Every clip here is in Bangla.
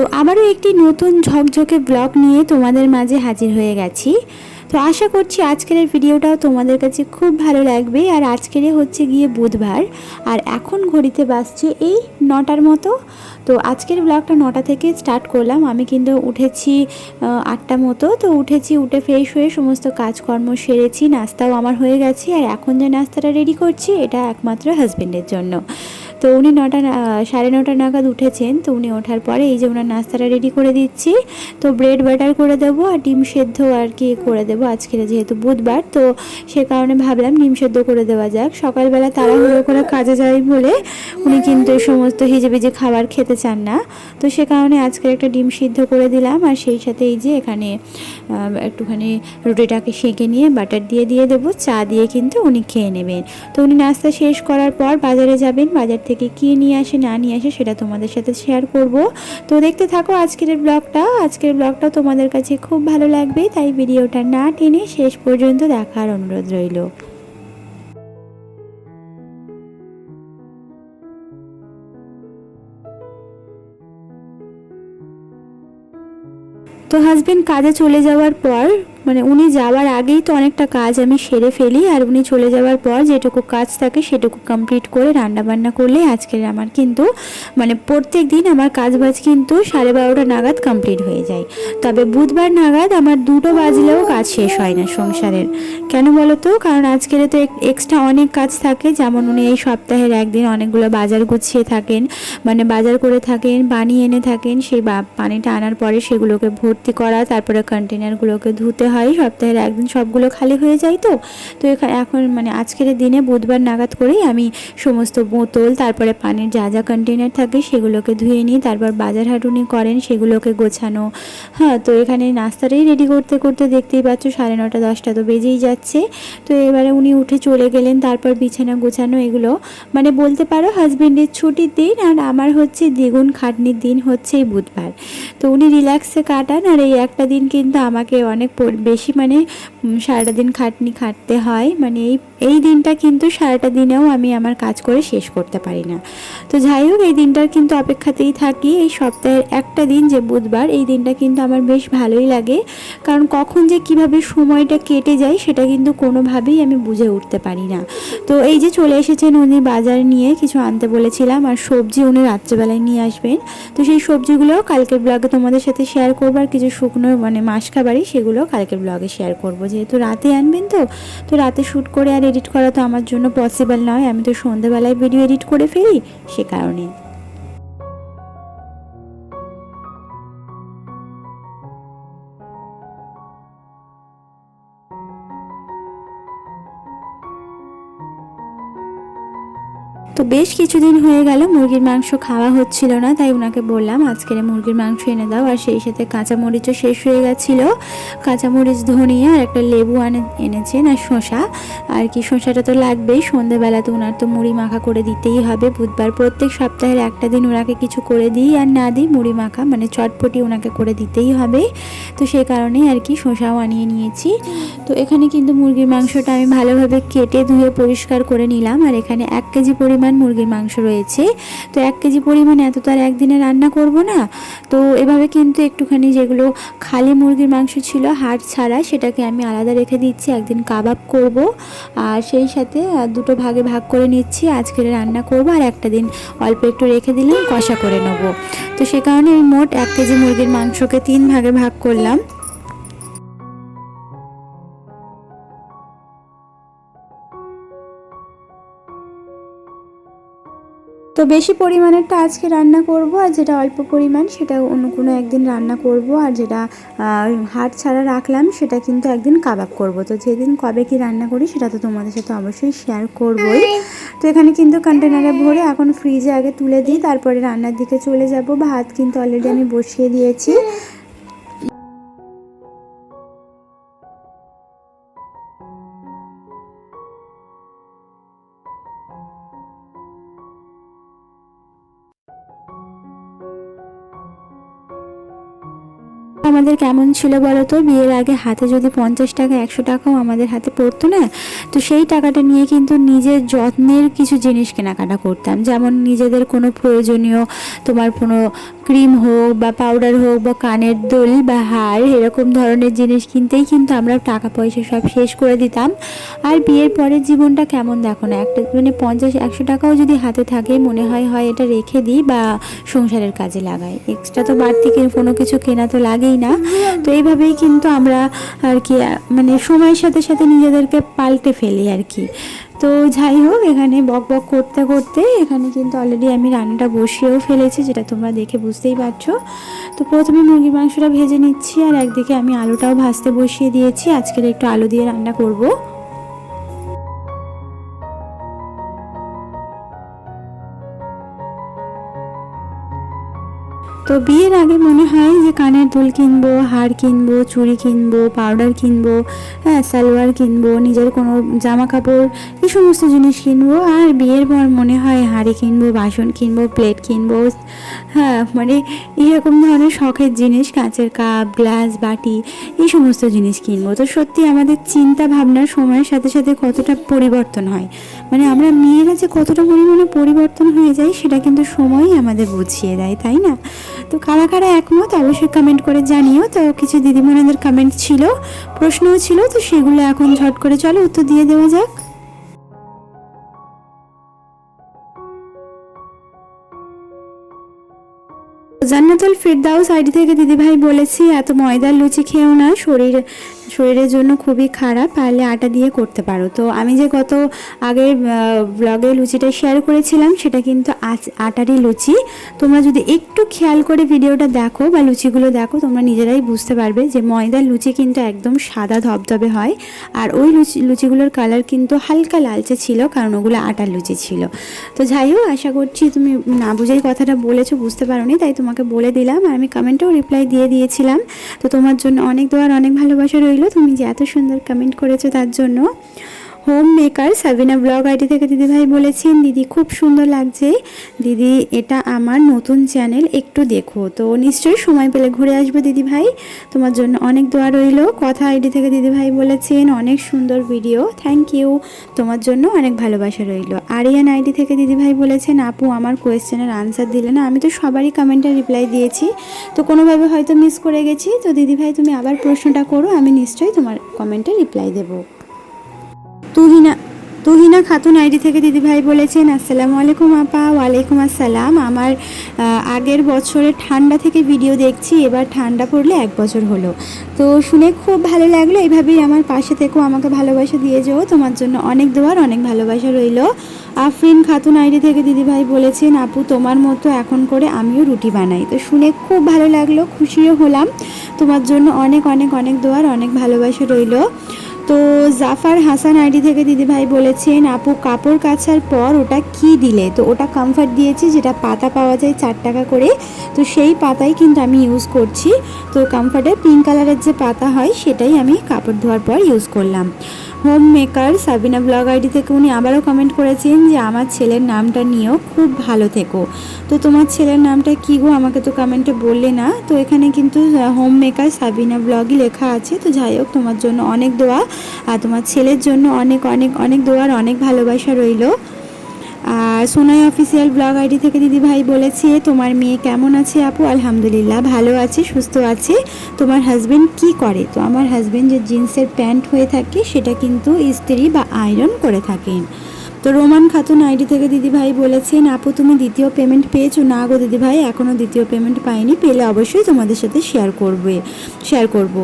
তো আবারও একটি নতুন ঝকঝকে ব্লগ নিয়ে তোমাদের মাঝে হাজির হয়ে গেছি। তো আশা করছি আজকের ভিডিওটাও তোমাদের কাছে খুব ভালো লাগবে। আর আজকের হচ্ছে গিয়ে বুধবার। আর এখন ঘড়িতে বাজছে এই নটার মতো। তো আজকের ব্লগটা নটা থেকে স্টার্ট করলাম। আমি কিন্তু উঠেছি আটটা মতো। তো উঠেছি, উঠে ফ্রেশ হয়ে সমস্ত কাজকর্ম সেরেছি। নাস্তাও আমার হয়ে গেছে। আর এখন যে নাস্তাটা রেডি করছি, এটা একমাত্র হাজব্যান্ডের জন্য। তো উনি নটা সাড়ে নটা নাগাদ উঠেছেন। তো উনি ওঠার পরে এই যে ওনার নাস্তাটা রেডি করে দিচ্ছি। তো ব্রেড বাটার করে দেবো আর ডিম সেদ্ধ আর কি করে দেবো আজকে যেহেতু বুধবার। তো সে কারণে ভাবলাম ডিম সেদ্ধ করে দেওয়া যাক। সকালবেলা তাড়াহুড়ো করে কাজে যাই বলে উনি কিন্তু এই সমস্ত হিজেবিজে খাবার খেতে চান না। তো সে কারণে আজকে একটা ডিম সিদ্ধ করে দিলাম আর সেই সাথে এই যে এখানে একটুখানি রুটিটাকে সেঁকে নিয়ে বাটার দিয়ে দিয়ে দেবো। চা দিয়ে কিন্তু উনি খেয়ে নেবেন। তো উনি নাস্তা শেষ করার পর বাজারে যাবেন। বাজার থেকে কী নিয়ে আসে, না নিয়ে আসে সেটা তোমাদের সাথে শেয়ার করব। তো দেখতে থাকো আজকের ব্লগটা আজকের ব্লগটা তোমাদের কাছে খুব ভালো লাগবে, তাই ভিডিওটা না টেনে শেষ পর্যন্ত দেখার অনুরোধ রইল। তো হাজবেন্ড কাজে চলে যাওয়ার পর মানে উনি যাওয়ার আগেই তো অনেকটা কাজ আমি সেরে ফেলি আর উনি চলে যাওয়ার পর যেটুকু কাজ থাকে সেটুকু কমপ্লিট করে রান্না বান্না করলে আজকের আমার কিন্তু মানে প্রত্যেক দিন আমার কাজ বাজ কিন্তু সাড়ে বারোটা নাগাদ কমপ্লিট হয়ে যায়। তবে বুধবার নাগাদ আমার দুটো বাজলেও কাজ শেষ হয় না সংসারের। কেন বলো তো কারণ আজকের তো এক্সট্রা অনেক কাজ থাকে, যেমন উনি এই সপ্তাহের একদিন অনেকগুলো বাজার গুছিয়ে থাকেন মানে বাজার করে থাকেন, পানি এনে থাকেন, সেই পানিটা আনার পরে সেগুলোকে ভর্তি করা, তারপরে কন্টেনারগুলোকে ধুতে হয় সপ্তাহের একদিন সবগুলো খালি হয়ে যায় তো। তো এখা- এখন মানে আজকের দিনে বুধবার নাগাদ করেই আমি সমস্ত বোতল, তারপরে পানির যা যা কন্টেনার থাকে সেগুলোকে ধুয়ে নিই, তারপর বাজার হাঁটুনি করেন, সেগুলোকে গোছানো। হ্যাঁ তো এখানে নাস্তাটাই রেডি করতে করতে দেখতেই পাচ্ছ, সাড়ে নটা, দশটা তো বেজেই যাচ্ছে। তো এবারে উনি উঠে চলে গেলেন, তারপর বিছানা গোছানো এগুলো। মানে বলতে পারো হাজবেন্ডের ছুটির দিন আর আমার হচ্ছে দ্বিগুণ খাটনির দিন হচ্ছে বুধবার। তো উনি রিল্যাক্সে কাটান আর এই একটা দিন কিন্তু আমাকে অনেক বেশি মানে সারাটা দিন খাটনি খাটতে হয়। মানে এই এই দিনটা কিন্তু সারাটা দিনেও আমি আমার কাজ করে শেষ করতে পারি না। তো যাই হোক, এই দিনটার কিন্তু অপেক্ষাতেই থাকি। এই সপ্তাহের একটা দিন যে বুধবার, এই দিনটা কিন্তু আমার বেশ ভালোই লাগে। কারণ কখন যে কীভাবে সময়টা কেটে যায়, সেটা কিন্তু কোনোভাবেই আমি বুঝে উঠতে পারি না। তো এই যে চলে এসেছেন উনি বাজার নিয়ে, কিছু আনতে বলেছিলাম। আর সবজি উনি রাত্রেবেলায় নিয়ে আসবেন। তো সেই সবজিগুলো কালকের ব্লগে তোমাদের সাথে শেয়ার করব। আর কিছু শুকনো মানে মাস খাবারই সেগুলো কালকের ব্লগে শেয়ার করব। যেহেতু রাতে আনবেন তো তো রাতে শ্যুট করে আর এডিট করা তো আমার জন্য পসিবল নয়। আমি তো সন্ধ্যেবেলায় ভিডিও এডিট করে ফেলি সে কারণে তো বেশ কিছুদিন হয়ে গেল, মুরগির মাংস খাওয়া হচ্ছিল না, তাই ওনাকে বললাম, আজকের মুরগির মাংস এনে দাও। আর সেই সাথে কাঁচামরিচও শেষ হয়ে গেছিল। কাঁচামরিচ, ধনিয়া আর একটা লেবু আনে, এনেছেন আর শসা। আর কি শসাটা তো লাগবেই সন্ধেবেলা তো ওনার তো মুড়ি মাখা করে দিতেই হবে। বুধবার প্রত্যেক সপ্তাহের একটা দিন ওনাকে কিছু করে দিই আর না দিই মুড়ি মাখা মানে চটপটি ওনাকে করে দিতেই হবে। তো সেই কারণেই আর কি শসাও আনিয়ে নিয়েছি। তো এখানে কিন্তু মুরগির মাংসটা আমি ভালোভাবে কেটে ধুয়ে পরিষ্কার করে নিলাম। আর এখানে এক কেজি পরিমাণ মুরগির মাংস রয়েছে। তো এক কেজি পরিমাণ এত তো আর একদিনে রান্না করব না। তো এভাবে কিন্তু একটুখানি যেগুলো খালি মুরগির মাংস ছিল, হাড় ছাড়া, সেটাকে আমি আলাদা রেখে দিচ্ছি, একদিন কাবাব করব। আর সেই সাথে দুটো ভাগে ভাগ করে নিচ্ছি, আজকের রান্না করব, আর একটা দিন অল্প একটু রেখে দিলাম, কষা করে নেব। তো সে কারণে আমি মোট এক কেজি মুরগির মাংসকে তিন ভাগে ভাগ করলাম। তো বেশি পরিমাণেরটা আজকে রান্না করব, আর যেটা অল্প পরিমাণ সেটা অন্য কোনো একদিন রান্না করব, আর যেটা হাট ছাড়া রাখলাম সেটা কিন্তু একদিন কাবাব করব। তো যেদিন কবে কি রান্না করি সেটা তো তোমাদের সাথে অবশ্যই শেয়ার করবই। তো এখানে কিন্তু কন্টেনারে ভরে এখন ফ্রিজে আগে তুলে দিই, তারপরে রান্নার দিকে চলে যাব। ভাত কিন্তু অলরেডি আমি বসিয়ে দিয়েছি। আমাদের কেমন ছিল বলো তো? বিয়ের আগে হাতে যদি পঞ্চাশ টাকা, একশো টাকাও আমাদের হাতে পড়তো না? তো সেই টাকাটা নিয়ে কিন্তু নিজের যত্নের কিছু জিনিস কেনাকাটা করতাম। যেমন নিজেদের কোনো প্রয়োজনীয় তোমার কোনো ক্রিম হোক বা পাউডার হোক বা কানের দোল বা হার, এরকম ধরনের জিনিস কিনতেই কিন্তু আমরা টাকা পয়সা সব শেষ করে দিতাম। আর বিয়ের পরের জীবনটা কেমন দেখো না? একটা মানে পঞ্চাশ, একশো টাকাও যদি হাতে থাকে, মনে হয় হয় এটা রেখে দিই বা সংসারের কাজে লাগাই। এক্সট্রা তো বাড়তি কোনো কিছু কেনা তো লাগেই না। তো এইভাবেই কিন্তু আমরা আর কি মানে সময়ের সাথে সাথে নিজেদেরকে পাল্টে ফেলি আর কি। তো যাই হোক, এখানে বক বক করতে করতে এখানে কিন্তু অলরেডি আমি রান্নাটা বসিয়েও ফেলেছি, যেটা তোমরা দেখে বুঝতেই পারছ। তো প্রথমে মুরগির মাংসটা ভেজে নিচ্ছি, আর একদিকে আমি আলুটাও ভাজতে বসিয়ে দিয়েছি। আজকের একটু আলু দিয়ে রান্না করব। তো বিয়ের আগে মনে হয় যে কানের দুল কিনবো, হার কিনবো, চুড়ি কিনবো পাউডার কিনবো হ্যাঁ সালোয়ার কিনবো, নিজের কোনো জামা কাপড় এই সমস্ত জিনিস কিনবো। আর বিয়ের পর মনে হয় হাঁড়ি কিনবো, বাসন কিনবো প্লেট কিনবো হ্যাঁ মানে এরকম ধরনের শখের জিনিস, কাঁচের কাপ গ্লাস বাটি, এই সমস্ত জিনিস কিনবো। তো সত্যি আমাদের চিন্তা ভাবনার সময়ের সাথে সাথে কতটা পরিবর্তন হয়। মানে আমরা মেয়েরা যে কতটা পরিমাণে পরিবর্তন হয়ে যায় সেটা কিন্তু সময়ই আমাদের বুঝিয়ে দেয়, তাই না? তো কারা কারা একমত, অবশ্যই কমেন্ট করে জানিও। তো কিছু দিদিমণিদের কমেন্ট ছিল, প্রশ্নও ছিল, তো সেগুলো এখন ঝট করে চলো, উত্তর দিয়ে দেওয়া যাক। জান্নাতুল ফিরদাউস আইডি থেকে দিদিভাই বলেছি, এত ময়দার লুচি খেয়েও না, শরীর শরীরের জন্য খুবই খারাপ, পারলে আটা দিয়ে করতে পারো। তো আমি যে গত আগের ব্লগে লুচিটা শেয়ার করেছিলাম, সেটা কিন্তু আচ- আটারই লুচি। তোমরা যদি একটু খেয়াল করে ভিডিওটা দেখো বা লুচিগুলো দেখো, তোমরা নিজেরাই বুঝতে পারবে যে ময়দার লুচি কিন্তু একদম সাদা ধবধবে হয়। আর ওই লুচি, লুচিগুলোর কালার কিন্তু হালকা লালচে ছিল, কারণ ওগুলো আটার লুচি ছিল। তো যাই হোক, আশা করছি তুমি না বুঝেই কথাটা বলেছ, বুঝতে পারোনি, তাই তোমাকে বলে দিলাম। আর আমি কমেন্টেও রিপ্লাই দিয়ে দিয়েছিলাম। তো তোমার জন্য অনেক দোয়ার অনেক ভালোবাসা রইল। তুমি যে এত সুন্দর কমেন্ট করেছ তার জন্য। Home maker Sabina blog ID থেকে দিদিভাই বলেছেন, দিদি, খুব সুন্দর লাগছে। দিদি, এটা আমার নতুন চ্যানেল একটু দেখো। তো নিশ্চয়ই সময় পেলে ঘুরে আসব দিদিভাই। তোমার জন্য অনেক দোয়া রইল। কথা আইডি থেকে দিদিভাই বলেছেন, অনেক সুন্দর ভিডিও থ্যাংক ইউ তোমার জন্য অনেক ভালোবাসা রইল। আরিয়ান আইডি থেকে দিদিভাই বলেছেন, আপু, আমার কোয়েশ্চেনের আনসার দিলে না? আমি তো সবারই কমেন্টে রিপ্লাই দিয়েছি। তো কোনোভাবে হয়তো মিস করে গেছি। তো দিদিভাই, তুমি আবার প্রশ্নটা করো, আমি নিশ্চয়ই তোমার কমেন্টে রিপ্লাই দেবো। তুহিনা তুহিনা খাতুন আইডি থেকে দিদিভাই বলেছেন, আসসালামু আলাইকুম আপা, ওয়ালাইকুম আসসালাম। আমার আগের বছরে ঠান্ডা থেকে ভিডিও দেখছি, এবার ঠান্ডা পড়লে এক বছর হলো। তো শুনে খুব ভালো লাগল এইভাবেই আমার পাশে থেকেও আমাকে ভালোবাসা দিয়ে যেও। তোমার জন্য অনেক দোয়ার, অনেক ভালোবাসা রইল। আফরিন খাতুন আইডি থেকে দিদিভাই বলেছেন, আপু, তোমার মতো এখন করে আমিও রুটি বানাই। তো শুনে খুব ভালো লাগল, খুশিও হলাম। তোমার জন্য অনেক অনেক অনেক দোয়ার, অনেক ভালোবাসা রইল। তো জাফার হাসান আইডি থেকে দিদিভাই বলেছেন, আপু, কাপড় কাচার পর ওটা কি দিলে? তো ওটা কমফর্ট দিয়েছি, যেটা পাতা পাওয়া যায় চার টাকা করে। তো সেই পাতাই কিন্তু আমি ইউজ করছি। তো কমফর্টের পিঙ্ক কালারের যে পাতা হয়, সেটাই আমি কাপড় ধোয়ার পর ইউজ করলাম। Home maker Sabina blog ID থেকে উনি আবারও কমেন্ট করেছেন যে, আমার ছেলের নামটা নিয়েও খুব ভালো থেকো। তো তোমার ছেলের নামটা কী গো? আমাকে তো কমেন্টে বললে না। তো এখানে কিন্তু হোম মেকার সাবিনা ব্লগই লেখা আছে। তো যাই হোক, তোমার জন্য অনেক দোয়া। আর তোমার ছেলের জন্য অনেক অনেক অনেক দোয়ার অনেক ভালোবাসা রইল। আর সোনাই অফিসিয়াল ব্লগ আইডি থেকে দিদি ভাই বলেছে, তোমার মেয়ে কেমন আছে আপু? আলহামদুলিল্লাহ, ভালো আছে, সুস্থ আছে। তোমার হাজব্যান্ড কি করে? তো আমার হাজব্যান্ড যে জিন্সের প্যান্ট হয়ে থাকে, সেটা কিন্তু ইস্ত্রি বা আয়রন করে থাকেন। তো রোমান খাতুন আইডি থেকে দিদিভাই বলেছেন, আপু, তুমি দ্বিতীয় পেমেন্ট পেয়েছ। না গো দিদিভাই এখনও দ্বিতীয় পেমেন্ট পাইনি। পেলে অবশ্যই তোমাদের সাথে শেয়ার করবে শেয়ার করব।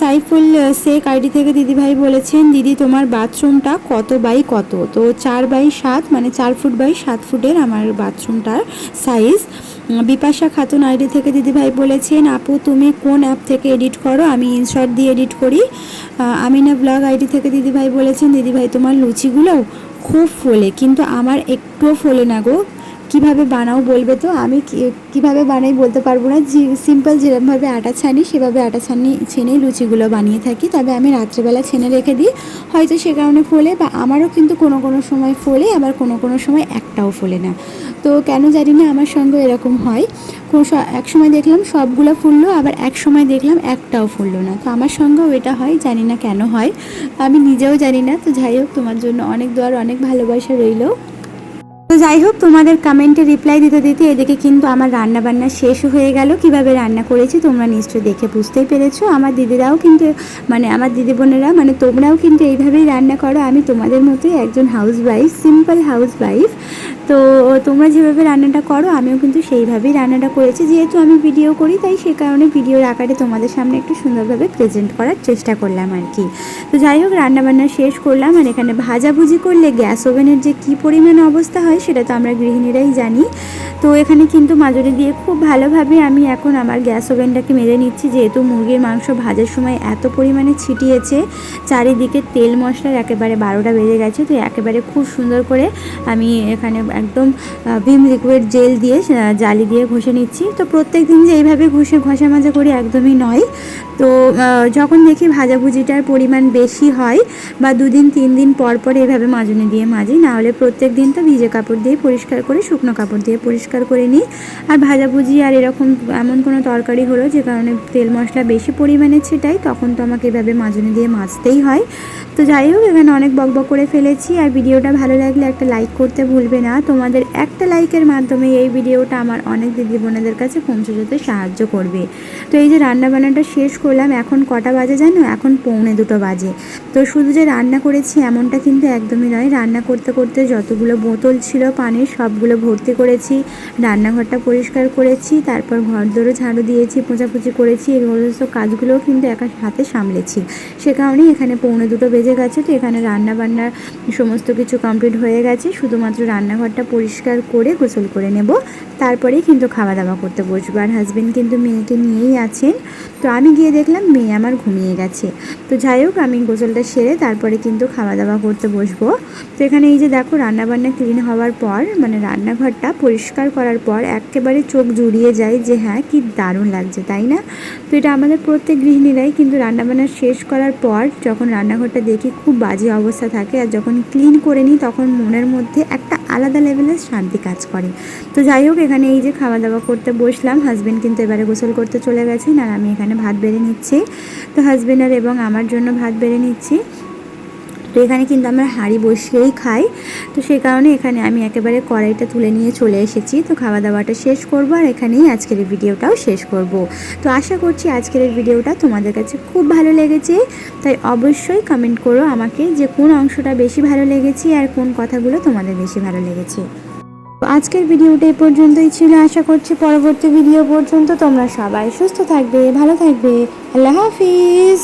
সাইফুল শেখ আইডি থেকে দিদিভাই বলেছেন, দিদি, তোমার বাথরুমটা কত বাই কত? তো চার বাই সাত মানে চার ফুট বাই সাত ফুটের আমার বাথরুমটার সাইজ বিপাশা খাতুন আইডি থেকে দিদিভাই বলেছেন আপু তুমি কোন অ্যাপ থেকে এডিট করো? আমি ইনশর্ট দিয়ে এডিট করি। আহ, আমিনা ব্লগ আইডি থেকে দিদিভাই বলেছেন দিদিভাই তোমার লুচিগুলো খুব ফোলে কিন্তু আমার একটুও ফোলে না গো। কীভাবে বানাও বলবে তো? আমি কীভাবে বানাই বলতে পারব না। সিম্পল যেরকমভাবে আটা ছানি সেভাবে আটা ছানি ছেনেই লুচিগুলো বানিয়ে থাকি। তবে আমি রাত্রেবেলা ছেনে রেখে দিই। হয়তো সে কারণে ফোলে বা আমারও কিন্তু কোনো কোনো সময় ফোলে আবার কোনো কোনো সময় একটাও ফোলে না। তো কেন জানি না আমার সঙ্গে এরকম হয়। এক সময় দেখলাম সবগুলো ফুললো, আবার এক সময় দেখলাম একটাও ফুললো না। তো আমার সঙ্গেও এটা হয়, জানি না কেন হয়। আমি নিজেও জানি না, তো যাই হোক, তোমার জন্য অনেক দোয়ার, অনেক ভালোবাসা রইল। তো যাই হোক, তোমাদের কমেন্টে রিপ্লাই দিতে দিতে এদিকে কিন্তু আমার রান্না বান্না শেষ হয়ে গেল। কীভাবে রান্না করেছি তোমরা নিশ্চয়ই দেখে বুঝতেই পেরেছ। আমার দিদিরাও কিন্তু মানে আমার দিদি বোনেরা মানে তোমরাও কিন্তু এইভাবেই রান্না করো। আমি তোমাদের মতোই একজন house wife simple house wife তো তোমরা যেভাবে রান্নাটা করো, আমিও কিন্তু সেইভাবেই রান্নাটা করেছি। যেহেতু আমি ভিডিও করি, তাই সে কারণে ভিডিওর আকারে তোমাদের সামনে একটু সুন্দরভাবে প্রেজেন্ট করার চেষ্টা করলাম আর কি। তো যাই হোক, রান্নাবান্না শেষ করলাম আর এখানে ভাজাভুজি করলে গ্যাস ওভেনের যে কী পরিমাণ অবস্থা হয়, সেটা তো আমরা গৃহিণীরাই জানি। তো এখানে কিন্তু মাজুরি দিয়ে খুব ভালোভাবে আমি এখন আমার গ্যাস ওভেনটাকে মেরে নিচ্ছি। যেহেতু মুরগির মাংস ভাজার সময় এত পরিমাণে ছিটিয়েছে, চারিদিকে তেল মশলার একেবারে বারোটা বেজে গেছে। তো একেবারে খুব সুন্দর করে আমি এখানে একদম ভিম লিকুইড জেল দিয়ে জালি দিয়ে ঘষে নিচ্ছি। তো প্রত্যেক দিন যে এইভাবে ঘষে, ঘষা মাজা করি একদমই নয়। তো যখন দেখি ভাজাভুজিটার পরিমাণ বেশি হয় বা দুদিন তিন দিন পর পর এইভাবে মাজনি দিয়ে মাজি নাহলে প্রত্যেক দিন তো ভিজে কাপড় দিয়ে পরিষ্কার করে, শুকনো কাপড় দিয়ে পরিষ্কার করে নিই। আর ভাজাভুজি আর এরকম এমন কোনো তরকারি হলো যে কারণে তেল মশলা বেশি পরিমাণে ছিটাই, তখন তো আমাকে এভাবে মাজনি দিয়ে মাজতেই হয়। তো যাই হোক, এখানে অনেক বকবক করে ফেলেছি। আর ভিডিওটা ভালো লাগলে একটা লাইক করতে ভুলবে না। তোমাদের একটা লাইকের মাধ্যমে এই ভিডিওটা আমার অনেক দিদি বোনেদের কাছে পৌঁছে যেতে সাহায্য করবে। তো এই যে রান্না বান্নাটা শেষ করলাম, এখন কটা বাজে জানো? এখন পৌনে দুটো বাজে। তো শুধু যে রান্না করেছি এমনটা কিন্তু একদমই নয়। রান্না করতে করতে যতগুলো বোতল ছিল, পানির সবগুলো ভর্তি করেছি, রান্নাঘরটা পরিষ্কার করেছি, তারপর ঘর দোরও ঝাড়ু দিয়েছি পোঁচাপুচি করেছি, এই সমস্ত কাজগুলোও কিন্তু একা হাতে সামলেছি। সে কারণেই এখানে পৌনে দুটো বেজে গেছে, তো এখানে রান্না বান্নার সমস্ত কিছু কমপ্লিট হয়ে গেছে। শুধুমাত্র রান্নাঘরটা পরিষ্কার করে গোসল করে নেব। তারপরেই কিন্তু খাওয়া দাওয়া করতে বসবো। আর হাজবেন্ড কিন্তু মেয়েকে নিয়েই আছেন। তো আমি গিয়ে দেখলাম মেয়ে আমার ঘুমিয়ে গেছে। তো যাই হোক, আমি গোসলটা সেরে তারপরে কিন্তু খাওয়া দাওয়া করতে বসবো। তো এখানে এই যে দেখো, রান্নাবান্না ক্লিন হওয়ার পর মানে রান্নাঘরটা পরিষ্কার করার পর একেবারে চোখ জুড়িয়ে যায় যে হ্যাঁ কি দারুণ লাগছে তাই না? তো এটা আমাদের প্রত্যেক গৃহিণীরাই কিন্তু রান্নাবান্না শেষ করার পর যখন রান্নাঘরটা দেখি, খুব বাজে অবস্থা থাকে। আর যখন ক্লিন করে নিই, তখন মনের মধ্যে একটা আলাদা লেভেলের শান্তি কাজ করে। তো যাই হোক, এখানে এই যে খাওয়া দাওয়া করতে বসলাম। হাজব্যান্ড কিন্তু এবারে গোসল করতে চলে গেছেন আর আমি এখানে ভাত বেড়ে নিচ্ছি। তো হাজব্যান্ডের আর এবং আমার জন্য ভাত বেড়ে নিচ্ছি। তো এখানে কিন্তু আমরা হাঁড়ি বসিয়েই খাই। তো সেই কারণে এখানে আমি একেবারে কড়াইটা তুলে নিয়ে চলে এসেছি। তো খাওয়া দাওয়াটা শেষ করব আর এখানেই আজকের ভিডিওটাও শেষ করব। তো আশা করছি আজকের ভিডিওটা তোমাদের কাছে খুব ভালো লেগেছে। তাই অবশ্যই কমেন্ট করো আমাকে যে কোন অংশটা বেশি ভালো লেগেছে আর কোন কথাগুলো তোমাদের বেশি ভালো লেগেছে। তো আজকের ভিডিওটা এই পর্যন্তই ছিল। আশা করছি পরবর্তী ভিডিও পর্যন্ত তোমরা সবাই সুস্থ থাকবে, ভালো থাকবে। আল্লাহ হাফিজ।